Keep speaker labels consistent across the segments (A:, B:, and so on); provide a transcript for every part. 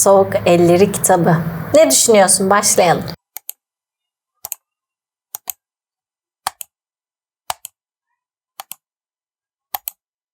A: Soğuk Elleri kitabı. Ne düşünüyorsun? Başlayalım.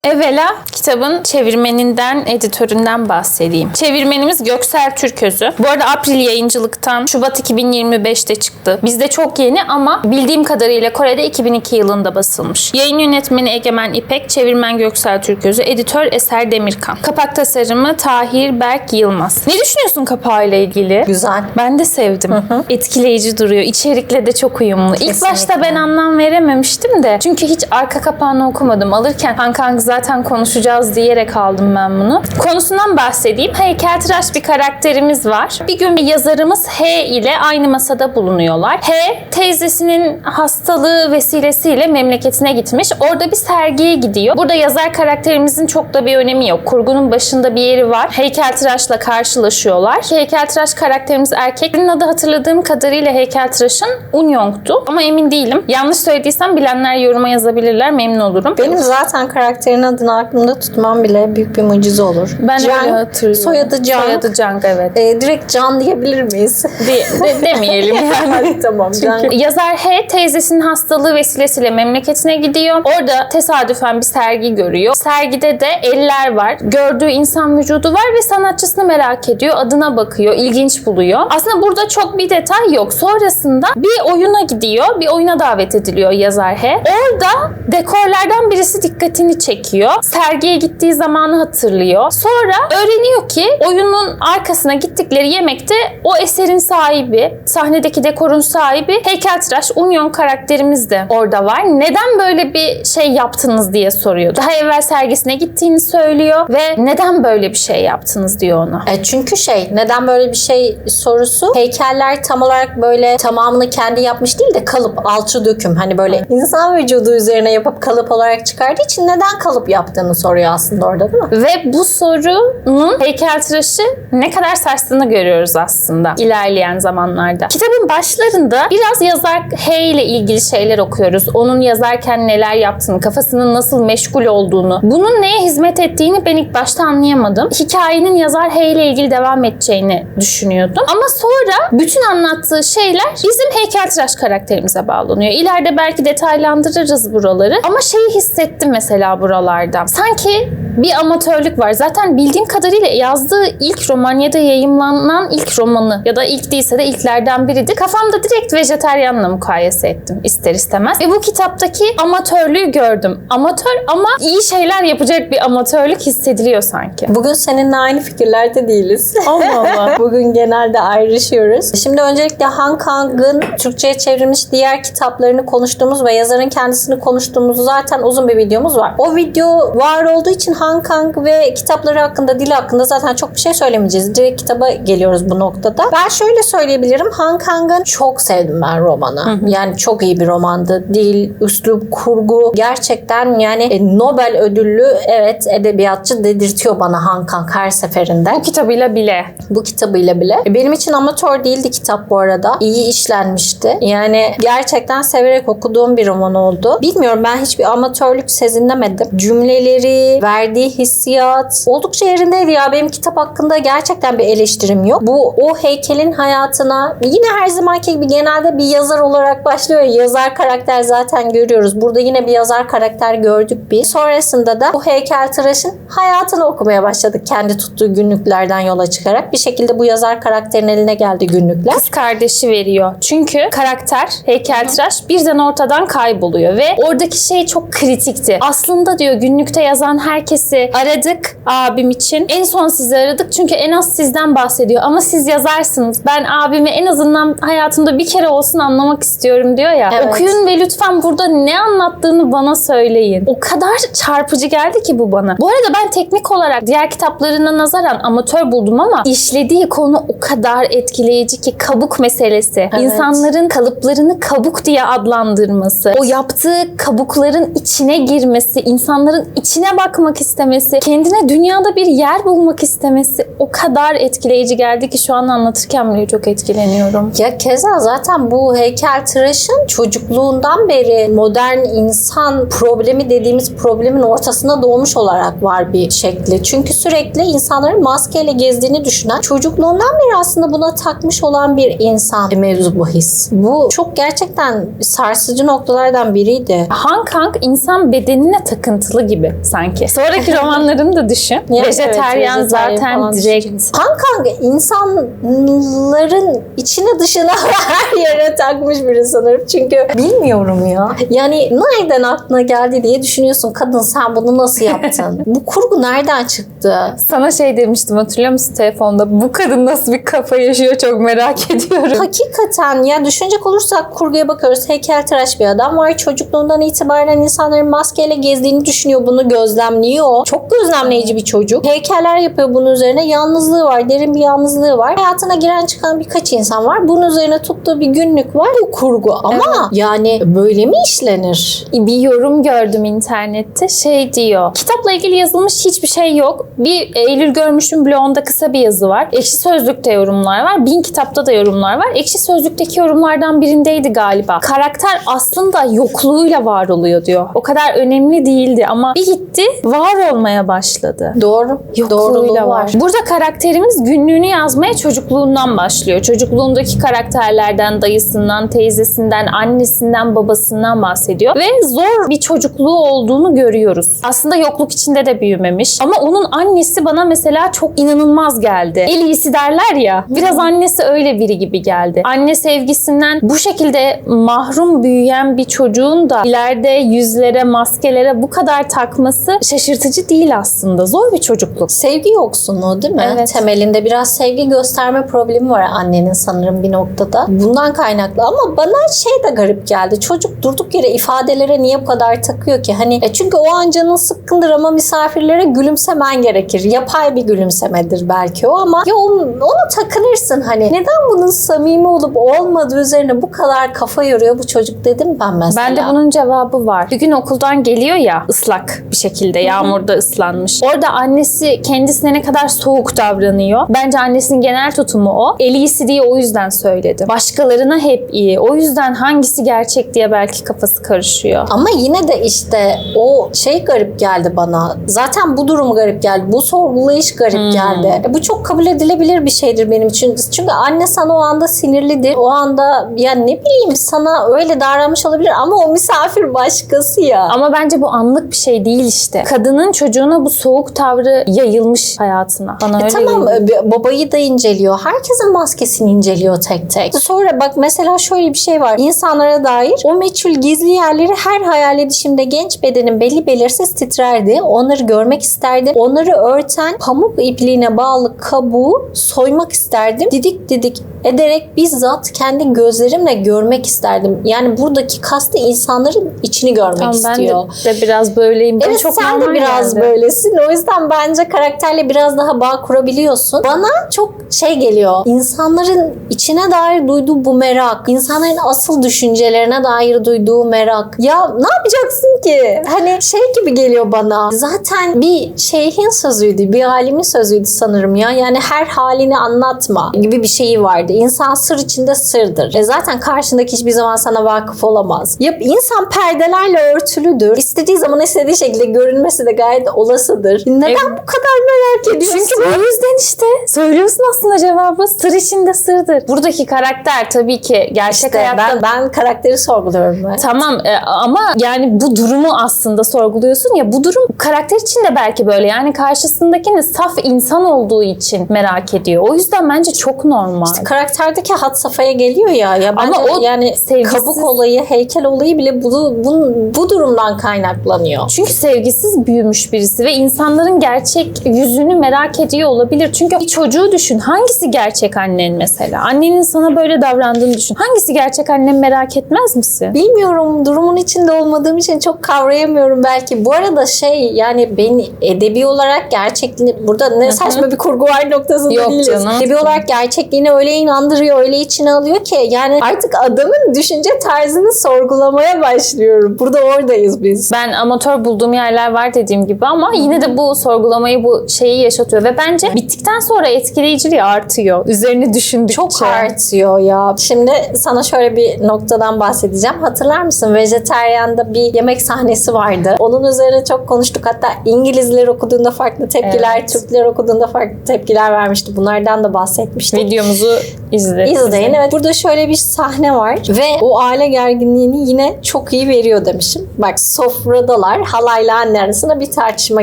B: Evvela kitabın çevirmeninden, editöründen bahsedeyim. Çevirmenimiz Göksel Türközü. Bu arada April yayıncılıktan Şubat 2025'te çıktı. Bizde çok yeni ama bildiğim kadarıyla Kore'de 2002 yılında basılmış. Yayın yönetmeni Egemen İpek, çevirmen Göksel Türközü, editör Eser Demirkan. Kapak tasarımı Tahir Berk Yılmaz. Ne düşünüyorsun kapağıyla ilgili?
A: Güzel.
B: Ben de sevdim. Etkileyici duruyor. İçerikle de çok uyumlu. İlk
A: Kesinlikle.
B: başta ben anlam verememiştim de. Çünkü hiç arka kapağını okumadım. Alırken Hank Hank zaten konuşacağız diyerek aldım ben bunu. Konusundan bahsedeyim. Heykeltıraş bir karakterimiz var. Bir gün bir yazarımız H ile aynı masada bulunuyorlar. H teyzesinin hastalığı vesilesiyle memleketine gitmiş. Orada bir sergiye gidiyor. Burada yazar karakterimizin çok da bir önemi yok. Kurgunun başında bir yeri var. Heykeltıraşla karşılaşıyorlar. Heykeltıraş karakterimiz erkek. Birinin adı hatırladığım kadarıyla heykeltıraşın Unyong'tu. Ama emin değilim. Yanlış söylediysem bilenler yoruma yazabilirler. Memnun olurum.
A: Benim zaten karakterin adını aklımda tutmam bile büyük bir mucize olur.
B: ben
A: Can,
B: öyle hatırlıyorum.
A: Soyadı Can.
B: Soyadı Cang evet.
A: Ee, direkt Can diyebilir miyiz?
B: De- de- demeyelim yani.
A: tamam Can.
B: Yazar H teyzesinin hastalığı vesilesiyle memleketine gidiyor. Orada tesadüfen bir sergi görüyor. Sergide de eller var. Gördüğü insan vücudu var ve sanatçısını merak ediyor. Adına bakıyor. ilginç buluyor. Aslında burada çok bir detay yok. Sonrasında bir oyuna gidiyor. Bir oyuna davet ediliyor yazar H. Orada dekorlardan birisi dikkatini çekiyor. Sergiye gittiği zamanı hatırlıyor. Sonra öğreniyor ki oyunun arkasına gittikleri yemekte o eserin sahibi, sahnedeki dekorun sahibi heykeltıraş Union karakterimiz de orada var. Neden böyle bir şey yaptınız diye soruyor. Daha evvel sergisine gittiğini söylüyor ve neden böyle bir şey yaptınız diyor ona.
A: E çünkü şey neden böyle bir şey sorusu heykeller tam olarak böyle tamamını kendi yapmış değil de kalıp alçı döküm hani böyle insan vücudu üzerine yapıp kalıp olarak çıkardığı için neden kalıp yaptığını soruyor aslında orada değil mi?
B: Ve bu sorunun heykeltıraşı ne kadar sarstığını görüyoruz aslında ilerleyen zamanlarda. Kitabın başlarında biraz yazar H ile ilgili şeyler okuyoruz. Onun yazarken neler yaptığını, kafasının nasıl meşgul olduğunu, bunun neye hizmet ettiğini ben ilk başta anlayamadım. Hikayenin yazar H ile ilgili devam edeceğini düşünüyordum. Ama sonra bütün anlattığı şeyler bizim heykeltıraş karakterimize bağlanıyor. İleride belki detaylandırırız buraları. Ama şeyi hissettim mesela buralarda. Sanki bir amatörlük var. Zaten bildiğim kadarıyla yazdığı ilk roman ya da yayımlanan ilk romanı ya da ilk değilse de ilklerden biridir. Kafamda direkt vejeteryanla mukayese ettim ister istemez. Ve bu kitaptaki amatörlüğü gördüm. Amatör ama iyi şeyler yapacak bir amatörlük hissediliyor sanki.
A: Bugün seninle aynı fikirlerde değiliz.
B: Allah Allah.
A: Bugün genelde ayrışıyoruz. Şimdi öncelikle Han Kang'ın Türkçe'ye çevrilmiş diğer kitaplarını konuştuğumuz ve yazarın kendisini konuştuğumuz zaten uzun bir videomuz var. O video var olduğu için Han Kang ve kitapları hakkında, dili hakkında zaten çok bir şey söylemeyeceğiz. Direkt kitaba geliyoruz bu noktada. Ben şöyle söyleyebilirim. Han Kang'ın çok sevdim ben romanı. Yani çok iyi bir romandı. Dil, üslup, kurgu gerçekten yani e, Nobel ödüllü evet edebiyatçı dedirtiyor bana Han Kang her seferinde
B: Bu kitabıyla bile.
A: bu kitabıyla bile. E, Benim için amatör değildi kitap bu arada. İyi işlenmişti. Yani gerçekten severek okuduğum bir roman oldu. Bilmiyorum ben hiçbir amatörlük sezinlemedim. Cümleleri, verdiği hissiyat oldukça yerindeydi ya. Benim kitap hakkında gerçekten bir eleştirim yok. Bu o heykelin hayatına yine her zamanki gibi genelde bir yazar olarak başlıyor. Yazar karakter zaten görüyoruz. Burada yine bir yazar karakter gördük biz. Sonrasında da bu heykeltıraşın hayatını okumaya başladık. Kendi tuttuğu günlüklerden yola çıkarak. Bir şekilde bu yazar karakterin eline geldi günlükler.
B: kız kardeşi veriyor. Çünkü karakter, heykeltıraş birden ortadan kayboluyor ve oradaki şey çok kritikti. Aslında diyor günlükte yazan herkesi aradık abim için. En son sizi aradık çünkü en az sizden bahsediyor. Ama siz yazarsınız. Ben abimi en azından hayatımda bir kere olsun anlamak istiyorum diyor ya.
A: Evet.
B: Okuyun ve lütfen burada ne anlattığını bana söyleyin. O kadar çarpıcı geldi ki bu bana. Bu arada ben teknik olarak diğer kitaplarına nazaran amatör buldum ama işlediği konu o kadar etkileyici ki kabuk meselesi.
A: Evet.
B: İnsanların kalıplarını kabuk diye adlandırması. O yaptığı kabukların içine girmesi, insanları insanların içine bakmak istemesi, kendine dünyada bir yer bulmak istemesi o kadar etkileyici geldi ki şu an anlatırken bile çok etkileniyorum.
A: Ya keza zaten bu heykeltıraşın çocukluğundan beri modern insan problemi dediğimiz problemin ortasında doğmuş olarak var bir şekli. Çünkü sürekli insanların maskeyle gezdiğini düşünen çocukluğundan beri aslında buna takmış olan bir insan mevzu bahis. Bu çok gerçekten sarsıcı noktalardan biriydi.
B: Hank Hank insan bedenine takıntılı gibi sanki. Sonraki romanlarını da düşün.
A: Yani
B: vejeteryan
A: evet,
B: zaten direkt.
A: Hank insanların içine dışına her yere takmış biri sanırım. Çünkü bilmiyorum ya. Yani nereden aklına geldi diye düşünüyorsun. Kadın sen bunu nasıl yaptın? Bu kurgu nereden çıktı?
B: Sana şey demiştim hatırlıyor musun telefonda? Bu kadın nasıl bir kafa yaşıyor çok merak ediyorum.
A: Hakikaten ya düşünecek olursak kurguya bakıyoruz. Heykeltıraş bir adam var. Çocukluğundan itibaren insanların maskeyle gezdiğini düşünüyor. Bunu gözlemliyor. Çok gözlemleyici bir çocuk. Heykeller yapıyor bunun üzerine. Yalnızlığı var. Derin bir yalnızlığı var. Hayatına giren çıkan birkaç insan var. Bunun üzerine tuttuğu bir günlük var. Bu kurgu. Ama yani böyle mi işlenir?
B: bir yorum gördüm internette şey diyor. Kitapla ilgili yazılmış hiçbir şey yok. Bir Eylül görmüşüm blogunda kısa bir yazı var. Ekşi Sözlük'te yorumlar var. Bin kitapta da yorumlar var. Ekşi Sözlük'teki yorumlardan birindeydi galiba. Karakter aslında yokluğuyla var oluyor diyor. O kadar önemli değildi ama bir gitti var olmaya başladı.
A: Doğru. Doğruluğu
B: Yokluğuyla
A: var.
B: var. Burada karakterimiz günlüğünü yazmaya çocukluğundan başlıyor. Çocukluğundaki karakterlerden, dayısından, teyzesinden, annesinden, babasından bahsediyor. Ve zor bir çocukluğu olduğunu görüyoruz. Aslında yokluk içinde de büyümemiş. Ama onun annesi bana mesela çok inanılmaz geldi. El iyisi derler ya. Biraz annesi öyle biri gibi geldi. Anne sevgisinden bu şekilde mahrum büyüyen bir çocuğun da ileride yüzlere, maskelere bu kadar takması şaşırtıcı değil aslında. Zor bir çocukluk.
A: Sevgi yoksunluğu değil mi?
B: Evet.
A: Temelinde biraz sevgi gösterme problemi var annenin sanırım bir noktada. Bundan kaynaklı ama bana şey de garip geldi. Çocuk durduk yere ifadelere niye bu kadar takıyor ki? Hani e çünkü o an canın sıkkındır ama misafirlere gülümsemen gerekir. Yapay bir gülümsemedir belki o ama ya onu, onu takınırsın hani. Neden bunun samimi olup olmadığı üzerine bu kadar kafa yoruyor bu çocuk dedim ben mesela.
B: Bende bunun cevabı var. Bir gün okuldan geliyor ya ıslak bir şekilde yağmurda ıslanmış. Orada annesi kendisine ne kadar soğuk davranıyor. Bence annesinin genel tutumu o. El iyisi diye o yüzden söyledi. Başkalarına hep iyi. O yüzden hangisi gerçek diye belki kafası karışıyor.
A: Ama yine de işte o şey garip geldi bana. Zaten bu durum garip geldi. Bu sorgulayış garip
B: Hmm.
A: geldi. E, bu çok kabul edilebilir bir şeydir benim için. Çünkü anne sana o anda sinirlidir. O anda ya ne bileyim sana öyle davranmış olabilir ama o misafir başkası ya.
B: Ama bence bu anlık bir şey değil işte. Kadının çocuğuna bu soğuk tavrı yayılmış hayatına. Bana
A: E
B: öyle
A: tamam
B: geliyor.
A: e, babayı da inceliyor. Herkesin maskesini inceliyor tek tek. Sonra bak mesela şöyle bir şey var. İnsanlara dair o meçhul gizli yerleri her hayal edişimde genç bedenin belli belirsiz titrerdi. Onları görmek isterdim. Onları örten pamuk ipliğine bağlı kabuğu soymak isterdim. Didik didik ederek bizzat kendi gözlerimle görmek isterdim. Yani buradaki kastı insanların içini görmek
B: Tamam, ben
A: istiyor.
B: de, de biraz böyleyim.
A: Evet
B: çok
A: sen de biraz
B: geldi.
A: böylesin. O yüzden bence karakterle biraz daha bağ kurabiliyorsun. Bana çok şey geliyor. İnsanların içine dair duyduğu bu merak. insanların asıl düşüncelerine dair duyduğu merak. Ya ne yapacaksın ki? Hani şey gibi geliyor bana. Zaten bir şeyhin sözüydü. Bir alimin sözüydü sanırım ya. Yani her halini anlatma gibi bir şeyi vardı. İnsan sır içinde sırdır. E zaten karşındaki hiçbir zaman sana vakıf olamaz. Ya insan perdelerle örtülüdür. İstediği zaman istediği şekilde görünmesi de gayet olasıdır. Neden
B: Evet.
A: bu kadar merak ediyorsun?
B: Çünkü bu yüzden işte söylüyorsun aslında cevabı. Sır içinde sırdır. Buradaki karakter tabii ki gerçek
A: İşte
B: hayatta
A: ben, ben karakteri sorguluyorum. Ben.
B: Tamam e, ama yani bu durumu aslında sorguluyorsun ya bu durum karakter için de belki böyle yani karşısındakini saf insan olduğu için merak ediyor. O yüzden bence çok normal.
A: Karakterdeki hat safhaya geliyor ya. ya bence
B: Ama o
A: yani
B: sevgisiz-
A: kabuk olayı, heykel olayı bile bu, bu, bu durumdan kaynaklanıyor.
B: Çünkü sevgisiz büyümüş birisi ve insanların gerçek yüzünü merak ediyor olabilir. Çünkü bir çocuğu düşün. Hangisi gerçek annen mesela? Annenin sana böyle davrandığını düşün. Hangisi gerçek annen merak etmez misin?
A: Bilmiyorum durumun içinde olmadığım için çok kavrayamıyorum belki. Bu arada şey yani beni edebi olarak gerçekliğini burada ne saçma bir kurgu var noktasında
B: Yok
A: değiliz.
B: canım.
A: Edebi olarak gerçekliğine öyle inandırıyor, öyle içine alıyor ki yani artık adamın düşünce tarzını sorgulamaya başlıyorum. Burada oradayız biz.
B: Ben amatör bulduğum yerler var dediğim gibi ama yine de bu sorgulamayı bu şeyi yaşatıyor ve bence bittikten sonra etkileyiciliği artıyor. Üzerine düşündükçe.
A: Çok artıyor ya. Şimdi sana şöyle bir noktadan bahsedeceğim. Hatırlar mısın? Vejeteryan'da bir yemek sahnesi vardı. Onun üzerine çok konuştuk. Hatta İngilizler okuduğunda farklı tepkiler,
B: Evet.
A: Türkler okuduğunda farklı tepkiler vermişti. Bunlardan da bahsetmiştik.
B: Videomuzu izle.
A: İzleyin. Evet burada şöyle bir sahne var ve o aile gerginliğini yine çok iyi veriyor demişim. Bak sofradalar halayla anne arasında bir tartışma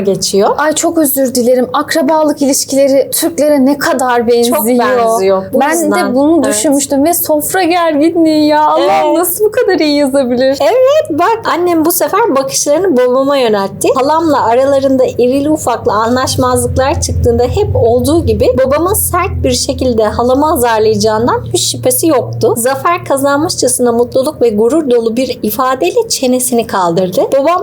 A: geçiyor.
B: Ay çok özür dilerim. Akrabalık ilişkileri Türklere ne kadar benziyor.
A: Çok benziyor. Bu
B: ben
A: yüzden.
B: de bunu
A: Evet.
B: düşünmüştüm ve sofra gerginliği ya. Allah
A: Evet.
B: nasıl bu kadar iyi yazabilir?
A: Evet bak annem bu sefer bakışlarını babama yöneltti. Halamla aralarında irili ufaklı anlaşmazlıklar çıktığında hep olduğu gibi babamın sert bir şekilde halamı azarlayacağından hiç şüphesi yoktu. Zafer kazanmışçasına mutluluk ve gurur dolu bir ifadeyle çenesini kaldırdı. Babam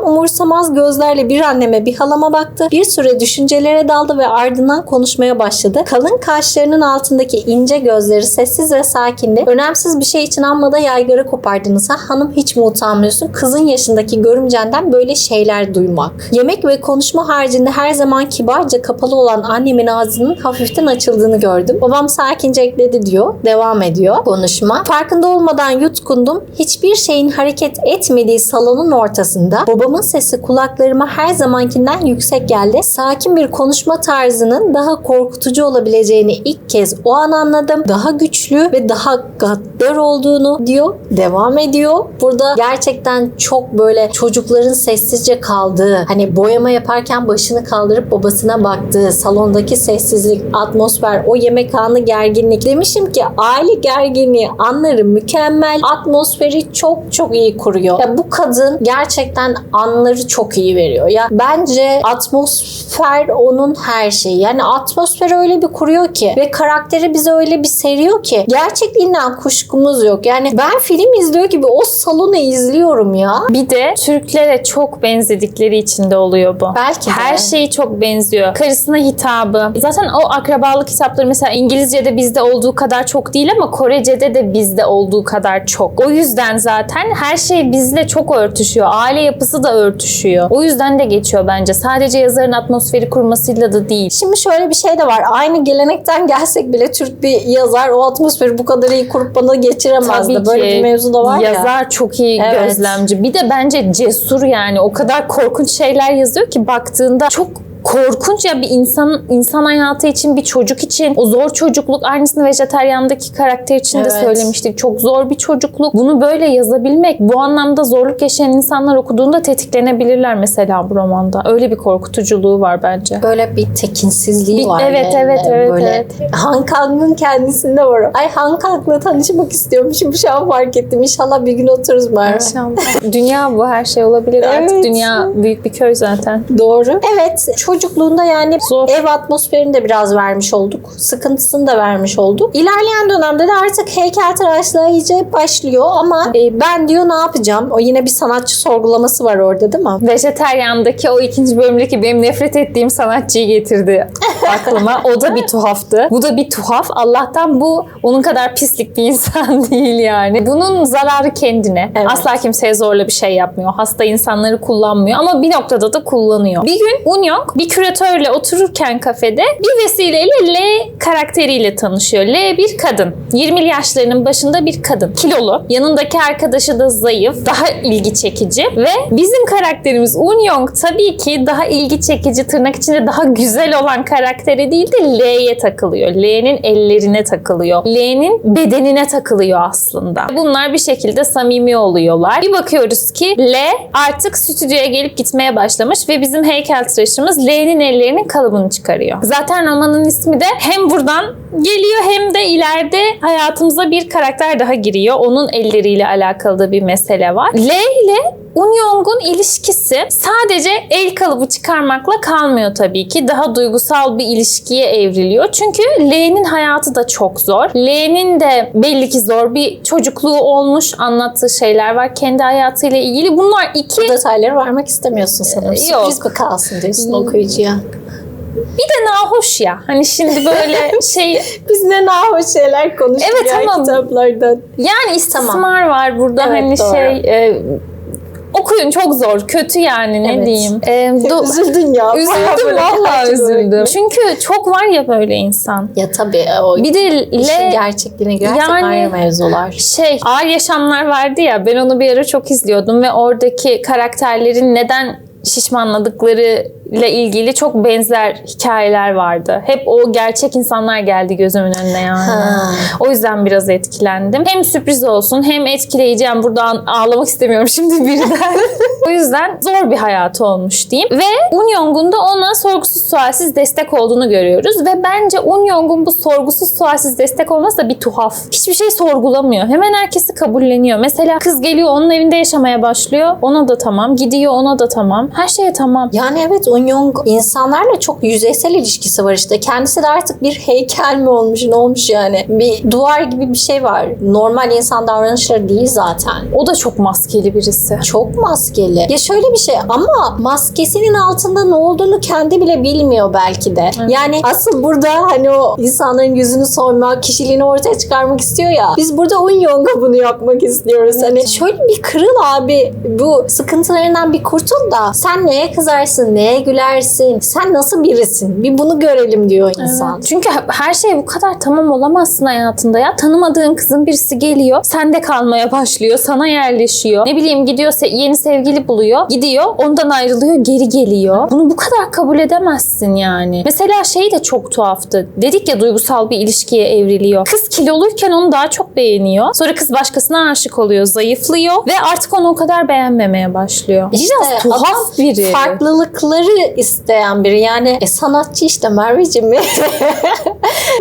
A: umursamaz gözlerle bir anneme bir halama baktı. Bir süre düşüncelere daldı ve ardından konuşmaya başladı. Kalın kaşlarının altındaki ince gözleri sessiz ve sakindi. Önemsiz bir şey için amma da yaygara kopardınız ha. Hanım hiç mi utanmıyorsun? Kızın yaşındaki görümcenden böyle şeyler duymak. Yemek ve konuşma haricinde her zaman kibarca kapalı olan annemin ağzının hafiften açıldığını gördüm. Babam sakince ekledi diyor. Devam ediyor konuşma. Farkında olmadan yutkundum. Hiçbir şeyin hareket etmediği salonun ortasında babamın sesi kulaklarıma her zamankinden yüksek geldi. Sakin bir konuşma tarzının daha korkutucu olabileceğini ilk kez o an anladım. Daha güçlü ve daha gaddar olduğunu diyor. Devam ediyor. Burada gerçekten çok böyle çocukların sessizce kaldığı, hani boyama yaparken başını kaldırıp babasına baktığı, salondaki sessizlik, atmosfer, o yemek anı gerginlik. Demişim ki aile gerginliği anları mükemmel, atmosferi çok çok iyi kuruyor. Ya bu kadın gerçekten anları çok iyi veriyor. Ya bence atmosfer onun her şeyi. Yani atmosfer öyle bir kuruyor ki ve karakteri bize öyle bir seriyor ki gerçekliğinden kuşkumuz yok. Yani ben film izliyor gibi o salonu izliyorum ya.
B: Bir de Türklere çok benzedikleri için de oluyor bu.
A: Belki de.
B: Her şeyi çok benziyor. Karısına hitabı. Zaten o akrabalık hitapları mesela İngilizce'de bizde olduğu kadar çok değil ama Korece'de de bizde olduğu kadar çok. O yüzden zaten her şey bizle çok örtüşüyor. Aile yapısı da örtüşüyor. O yüzden de geçiyor bence. Sadece yazarın atmosferi kurmasıyla da değil.
A: Şimdi şöyle bir şey de var. Aynı gelenekten gelsek bile Türk bir yazar o atmosferi bu kadar iyi kurup bana geçiremezdi.
B: Tabii
A: Böyle
B: ki.
A: bir mevzu da var ya.
B: Yazar çok iyi
A: Evet.
B: gözlemci. Bir de bence cesur yani. O kadar korkunç şeyler yazıyor ki baktığında çok korkunç ya bir insan insan hayatı için bir çocuk için o zor çocukluk aynısını vejeteryandaki karakter için de
A: Evet.
B: söylemiştik. Çok zor bir çocukluk. Bunu böyle yazabilmek bu anlamda zorluk yaşayan insanlar okuduğunda tetiklenebilirler mesela bu romanda. Öyle bir korkutuculuğu var bence.
A: Böyle bir tekinsizliği
B: Bir-
A: var.
B: evet,
A: yani.
B: evet, evet,
A: Böyle
B: evet.
A: Han Kang'ın kendisinde var. Ay Han Kang'la tanışmak istiyorum. Şimdi şu an fark ettim. İnşallah bir gün otururuz Merve.
B: Dünya bu her şey olabilir. Artık
A: Evet.
B: dünya büyük bir köy zaten.
A: Doğru. Evet çocukluğunda yani
B: Zor.
A: ev atmosferini de biraz vermiş olduk. Sıkıntısını da vermiş olduk. İlerleyen dönemde de artık heykeltıraşlığa iyice başlıyor ama e, ben diyor ne yapacağım? O yine bir sanatçı sorgulaması var orada değil mi?
B: Vejeteryan'daki o ikinci bölümdeki benim nefret ettiğim sanatçıyı getirdi aklıma. O da bir tuhaftı. Bu da bir tuhaf. Allah'tan bu onun kadar pislik bir insan değil yani. Bunun zararı kendine.
A: Evet.
B: Asla kimseye zorla bir şey yapmıyor. Hasta insanları kullanmıyor ama bir noktada da kullanıyor. Bir gün Unyong bir küratörle otururken kafede bir vesileyle L karakteriyle tanışıyor. L bir kadın. 20'li yaşlarının başında bir kadın. Kilolu. Yanındaki arkadaşı da zayıf. Daha ilgi çekici. Ve bizim karakterimiz Unyong tabii ki daha ilgi çekici tırnak içinde daha güzel olan karaktere değil de L'ye takılıyor. L'nin ellerine takılıyor. L'nin bedenine takılıyor aslında. Bunlar bir şekilde samimi oluyorlar. Bir bakıyoruz ki L artık stüdyoya gelip gitmeye başlamış ve bizim heykeltıraşımız L'nin ellerinin kalıbını çıkarıyor. Zaten romanın ismi de hem buradan geliyor hem de ileride hayatımıza bir karakter daha giriyor. Onun elleriyle alakalı da bir mesele var. L ile Unyong'un ilişkisi sadece el kalıbı çıkarmakla kalmıyor tabii ki. Daha duygusal bir ilişkiye evriliyor. Çünkü L'nin hayatı da çok zor. L'nin de belli ki zor bir çocukluğu olmuş. Anlattığı şeyler var kendi hayatıyla ilgili. Bunlar iki
A: Detayları vermek istemiyorsun sanırım.
B: Ee, yok.
A: Sürpriz mi kalsın diyorsun okuyucuya.
B: bir de nahoş ya. Hani şimdi böyle şey
A: Biz ne nahoş şeyler konuştuk
B: Evet, tamam.
A: kitaplardan.
B: yani istismar
A: Tamam.
B: var burada
A: Evet,
B: hani
A: doğru.
B: şey e, okuyun çok zor. Kötü yani ne
A: Evet.
B: diyeyim. E, do-
A: Üzüldün ya.
B: Üzüldüm
A: olarak.
B: üzüldüm. Çünkü çok var ya böyle insan.
A: Ya tabii o
B: Bir de
A: işin
B: le
A: gerçekliğine gerçekten
B: Yani-
A: ayrı mevzular.
B: şey ağır yaşamlar vardı ya ben onu bir ara çok izliyordum ve oradaki karakterlerin neden şişmanladıkları ile ilgili çok benzer hikayeler vardı. Hep o gerçek insanlar geldi gözümün önüne yani.
A: Ha.
B: O yüzden biraz etkilendim. Hem sürpriz olsun hem etkileyici. Yani buradan ağlamak istemiyorum şimdi birden. o yüzden zor bir hayatı olmuş diyeyim. Ve Un Young'un da ona sorgusuz sualsiz destek olduğunu görüyoruz. Ve bence Un Young'un bu sorgusuz sualsiz destek olması da bir tuhaf. Hiçbir şey sorgulamıyor. Hemen herkesi kabulleniyor. Mesela kız geliyor onun evinde yaşamaya başlıyor. Ona da tamam. Gidiyor ona da tamam. Her şeye tamam.
A: Yani evet Un Young insanlarla çok yüzeysel ilişkisi var işte. Kendisi de artık bir heykel mi olmuş ne olmuş yani. Bir duvar gibi bir şey var. Normal insan davranışları değil zaten.
B: O da çok maskeli birisi.
A: Çok maskeli. Ya şöyle bir şey ama maskesinin altında ne olduğunu kendi bile bilmiyor belki de. Yani asıl burada hani o insanların yüzünü soymak, kişiliğini ortaya çıkarmak istiyor ya. Biz burada Un Young'a bunu yapmak istiyoruz. Hani şöyle bir kırıl abi. Bu sıkıntılarından bir kurtul da sen neye kızarsın, neye gülersin, sen nasıl birisin? Bir bunu görelim diyor insan.
B: Çünkü her şey bu kadar tamam olamazsın hayatında ya. Tanımadığın kızın birisi geliyor, sende kalmaya başlıyor, sana yerleşiyor. Ne bileyim gidiyor yeni sevgili buluyor, gidiyor, ondan ayrılıyor, geri geliyor. Bunu bu kadar kabul edemezsin yani. Mesela şey de çok tuhaftı. Dedik ya duygusal bir ilişkiye evriliyor. Kız kiloluyken onu daha çok beğeniyor. Sonra kız başkasına aşık oluyor, zayıflıyor ve artık onu o kadar beğenmemeye başlıyor.
A: İşte
B: Biraz tuhaf biri.
A: farklılıkları isteyen biri. Yani e, sanatçı işte Merveciğim.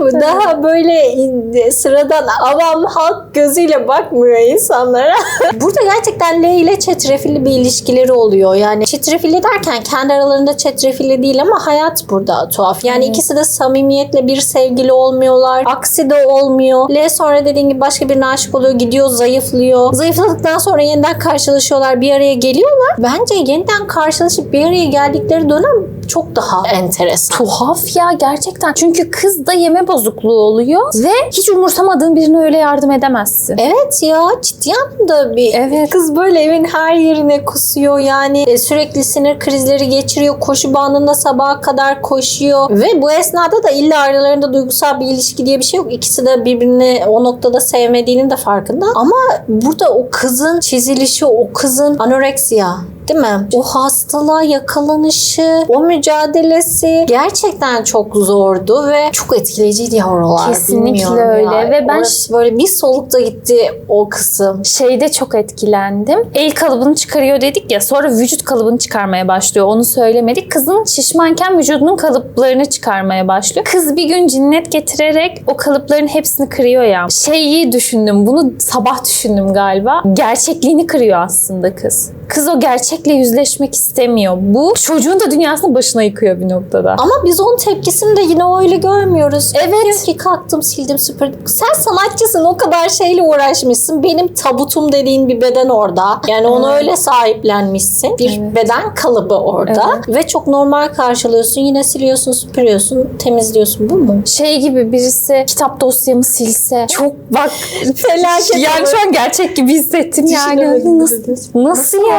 A: Daha böyle in- sıradan avam halk gözüyle bakmıyor insanlara. Burada gerçekten L ile çetrefilli bir ilişkileri oluyor. Yani çetrefilli derken kendi aralarında çetrefilli değil ama hayat burada tuhaf. Yani ikisi de samimiyetle bir sevgili olmuyorlar. Aksi de olmuyor. L sonra dediğin gibi başka birine aşık oluyor. Gidiyor zayıflıyor. Zayıfladıktan sonra yeniden karşılaşıyorlar. Bir araya geliyorlar. Bence yeniden karşılaşıp bir araya geldikleri dönem çok daha enteresan.
B: Tuhaf ya gerçekten. Çünkü kızda yeme bozukluğu oluyor ve hiç umursamadığın birine öyle yardım edemezsin.
A: Evet ya ciddi anlamda bir
B: Evet.
A: kız böyle evin her yerine kusuyor yani E, sürekli sinir krizleri geçiriyor koşu bandında sabaha kadar koşuyor ve bu esnada da illa aralarında duygusal bir ilişki diye bir şey yok ikisi de birbirini o noktada sevmediğinin de farkında ama burada o kızın çizilişi o kızın anoreksiya değil mi? O hastalığa yakalanışı, o mücadelesi gerçekten çok zordu ve çok etkileyiciydi ya oralar.
B: Kesinlikle öyle
A: ya.
B: ve ben
A: Orası böyle bir solukta gitti o kısım.
B: Şeyde çok etkilendim. El kalıbını çıkarıyor dedik ya sonra vücut kalıbını çıkarmaya başlıyor. Onu söylemedik. Kızın şişmanken vücudunun kalıplarını çıkarmaya başlıyor. Kız bir gün cinnet getirerek o kalıpların hepsini kırıyor ya. Şeyi düşündüm. Bunu sabah düşündüm galiba. Gerçekliğini kırıyor aslında kız. Kız o gerçekle yüzleşmek istemiyor. Bu çocuğun da dünyasını başına yıkıyor bir noktada.
A: Ama biz onun tepkisini de yine öyle görmüyoruz.
B: Evet.
A: Diyor ki kalktım sildim süpürdüm. Sen sanatçısın o kadar şeyle uğraşmışsın. Benim tabutum dediğin bir beden orada. Yani onu öyle sahiplenmişsin. Bir
B: Evet.
A: beden kalıbı orada. Ve çok normal karşılıyorsun. Yine siliyorsun, süpürüyorsun, temizliyorsun. Bu mu?
B: şey gibi birisi kitap dosyamı silse çok bak
A: Felaket
B: yani şu an gerçek gibi hissettim yani
A: Düşünemedim
B: nasıl,
A: bunu.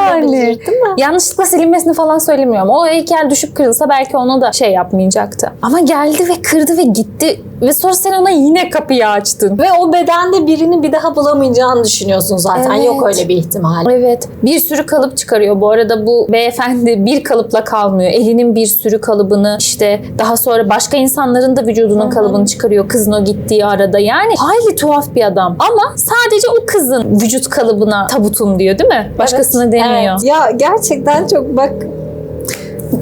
B: Yani
A: değil mi?
B: yanlışlıkla silinmesini falan söylemiyorum o heykel düşüp kırılsa belki ona da şey yapmayacaktı ama geldi ve kırdı ve gitti ve sonra sen ona yine kapıyı açtın
A: Ve o bedende birini bir daha bulamayacağını düşünüyorsun zaten.
B: Evet.
A: Yok öyle bir ihtimal.
B: Evet. Bir sürü kalıp çıkarıyor. Bu arada bu beyefendi bir kalıpla kalmıyor. Elinin bir sürü kalıbını işte daha sonra başka insanların da vücudunun kalıbını çıkarıyor. Kızın o gittiği arada. Yani hayli tuhaf bir adam. Ama sadece o kızın vücut kalıbına tabutum diyor değil mi? Başkasına
A: Evet,
B: demiyor.
A: Evet. Ya gerçekten çok bak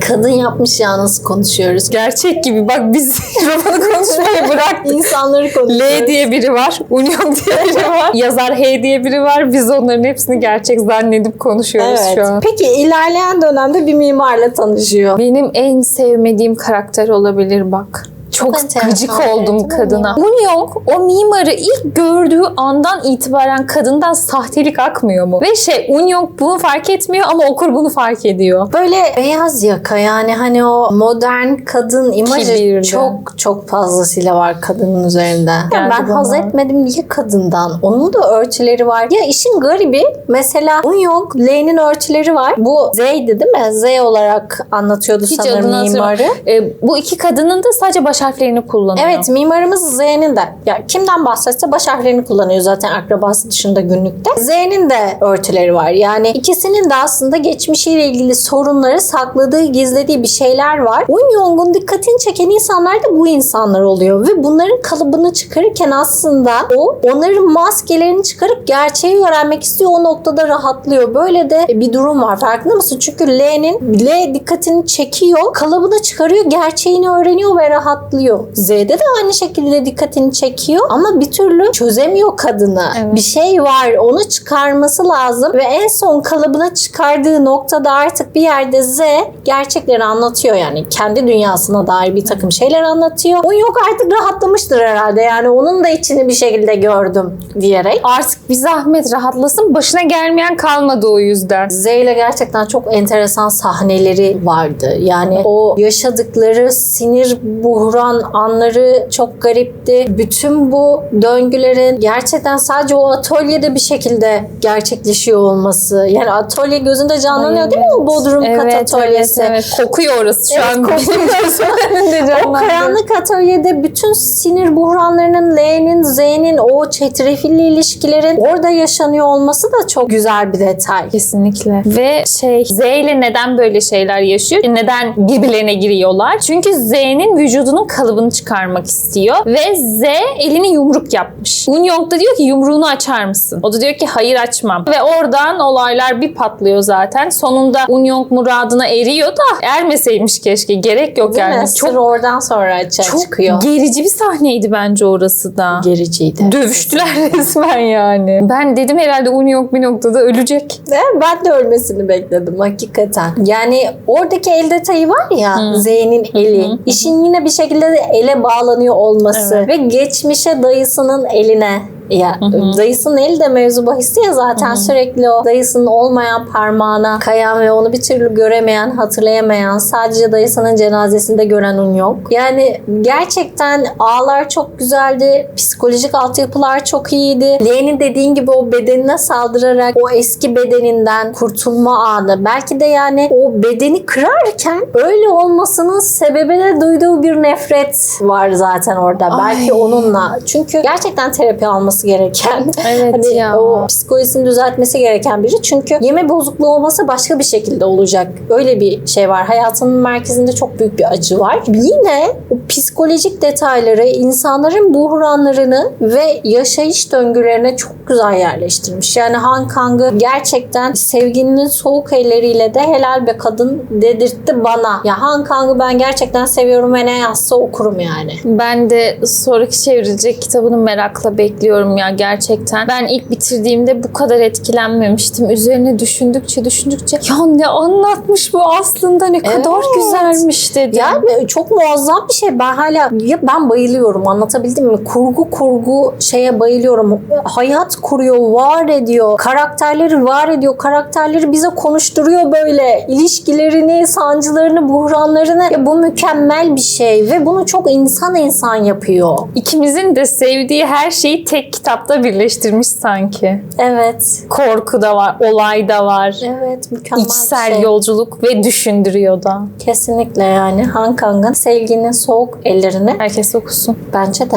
A: kadın yapmış ya nasıl konuşuyoruz.
B: Gerçek gibi. Bak biz romanı konuşmayı bıraktık.
A: İnsanları konuşuyoruz.
B: L diye biri var. Union diye biri var. Yazar H diye biri var. Biz onların hepsini gerçek zannedip konuşuyoruz
A: Evet.
B: şu an.
A: Peki ilerleyen dönemde bir mimarla tanışıyor.
B: Benim en sevmediğim karakter olabilir bak. Çok
A: enteresan
B: gıcık
A: bir
B: oldum
A: yönetim
B: kadına.
A: oluyor.
B: Un yok. O mimarı ilk gördüğü andan itibaren kadından sahtelik akmıyor mu? Ve şey Un yok bunu fark etmiyor ama okur bunu fark ediyor.
A: Böyle beyaz yaka yani hani o modern kadın imajı
B: Kibirli.
A: çok çok fazlasıyla var kadının üzerinde.
B: Geldi
A: ben
B: bana.
A: haz etmedim niye kadından? Onun da örtüleri var. Ya işin garibi mesela Unyong L'nin örtüleri var. Bu Z'ydi değil mi? Z olarak anlatıyordu
B: Hiç
A: sanırım mimarı.
B: Ee, bu iki kadının da sadece baş harflerini kullanıyor.
A: Evet mimarımız Z'nin de ya kimden bahsetse baş harflerini kullanıyor zaten akrabası dışında günlükte. Z'nin de örtüleri var. Yani ikisinin de aslında geçmişiyle ilgili sorunları sakladığı, gizlediği bir şeyler var. Un Yong'un dikkatini çeken insanlar da bu insanlar oluyor ve bunların kalıbını çıkarırken aslında o onların maskelerini çıkarıp gerçeği öğrenmek istiyor. O noktada rahatlıyor. Böyle de bir durum var. Farkında mısın? Çünkü L'nin L dikkatini çekiyor. Kalıbını çıkarıyor. Gerçeğini öğreniyor ve rahatlıyor. Z'de de aynı şekilde dikkatini çekiyor ama bir türlü çözemiyor kadını.
B: Evet.
A: Bir şey var. Onu çıkarması lazım ve en son kalıbına çıkardığı noktada artık bir yerde Z gerçekleri anlatıyor yani. Kendi dünyasına dair bir takım şeyler anlatıyor. O yok artık rahatlamıştır herhalde. Yani onun da içini bir şekilde gördüm diyerek.
B: Artık bir zahmet rahatlasın. Başına gelmeyen kalmadı o yüzden.
A: Z ile gerçekten çok enteresan sahneleri vardı. Yani o yaşadıkları sinir buhran anları çok garipti. Bütün bu döngülerin gerçekten sadece o atölyede bir şekilde gerçekleşiyor olması. Yani atölye gözünde canlanıyor değil mi o Bodrum kat atölyesi?
B: Evet, evet. Kokuyor orası şu
A: Evet,
B: an.
A: kokuyor. O karanlık atölyede bütün sinir buhranlarının L'nin, Z'nin, o çetrefilli ilişkilerin orada yaşanıyor olması da çok güzel bir detay.
B: Kesinlikle. Ve şey Z ile neden böyle şeyler yaşıyor? Neden birbirlerine giriyorlar? Çünkü Z'nin vücudunun kalıbını çıkarmak istiyor. Ve Z elini yumruk yapmış. Unyong da diyor ki yumruğunu açar mısın? O da diyor ki hayır açmam. Ve oradan olaylar bir patlıyor zaten. Sonunda Unyong muradına eriyor da ermeseymiş keşke. Gerek yok
A: Değil mi?
B: yani.
A: Sır
B: Çok
A: oradan sonra açığa
B: çok
A: çıkıyor.
B: gerici bir sahneydi bence orası da.
A: Gericiydi.
B: Dövüştüler resmen yani. Ben dedim herhalde Unyong bir noktada ölecek.
A: Ve ben de ölmesini bekledim hakikaten. Yani oradaki el detayı var ya Z'nin eli. İşin yine bir şekilde de ele bağlanıyor olması.
B: Evet.
A: Ve geçmişe dayısının eline ya dayısının eli de mevzu bahisi ya zaten sürekli o dayısının olmayan parmağına kayan ve onu bir türlü göremeyen, hatırlayamayan, sadece dayısının cenazesinde gören un yok. Yani gerçekten ağlar çok güzeldi. Psikolojik altyapılar çok iyiydi. L'nin dediğin gibi o bedenine saldırarak o eski bedeninden kurtulma anı. Belki de yani o bedeni kırarken öyle olmasının sebebine duyduğu bir nefret var zaten orada.
B: Ay.
A: Belki onunla. Çünkü gerçekten terapi alması gereken
B: Evet
A: hani
B: ya.
A: o psikolojisini düzeltmesi gereken biri. Çünkü yeme bozukluğu olmasa başka bir şekilde olacak. Öyle bir şey var. Hayatının merkezinde çok büyük bir acı var. Yine o psikolojik detayları, insanların buhranlarını ve yaşayış döngülerine çok güzel yerleştirmiş. Yani Han Kang'ı gerçekten sevginin soğuk elleriyle de helal be kadın dedirtti bana. Ya Han Kang'ı ben gerçekten seviyorum ve ne yazsa okurum yani.
B: Ben de sonraki çevrilecek kitabını merakla bekliyorum ya gerçekten. Ben ilk bitirdiğimde bu kadar etkilenmemiştim. Üzerine düşündükçe düşündükçe ya ne anlatmış bu aslında ne kadar
A: Evet.
B: güzelmiş dedim.
A: Yani çok muazzam bir şey. Ben hala ya ben bayılıyorum. Anlatabildim mi? Kurgu kurgu şeye bayılıyorum. Hayat kuruyor, var ediyor. Karakterleri var ediyor. Karakterleri bize konuşturuyor böyle. İlişkilerini, sancılarını, buhranlarını. Ya bu mükemmel bir şey ve bunu çok insan insan yapıyor.
B: İkimizin de sevdiği her şeyi tek kitapta birleştirmiş sanki.
A: Evet.
B: Korku da var, olay da var.
A: Evet, mükemmel
B: İçsel
A: şey.
B: yolculuk ve düşündürüyor da.
A: Kesinlikle yani Han Kang'ın sevginin soğuk ellerini
B: Herkes okusun.
A: bence de.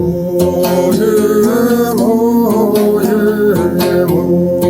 C: Oh, yeah, oh, yeah, oh.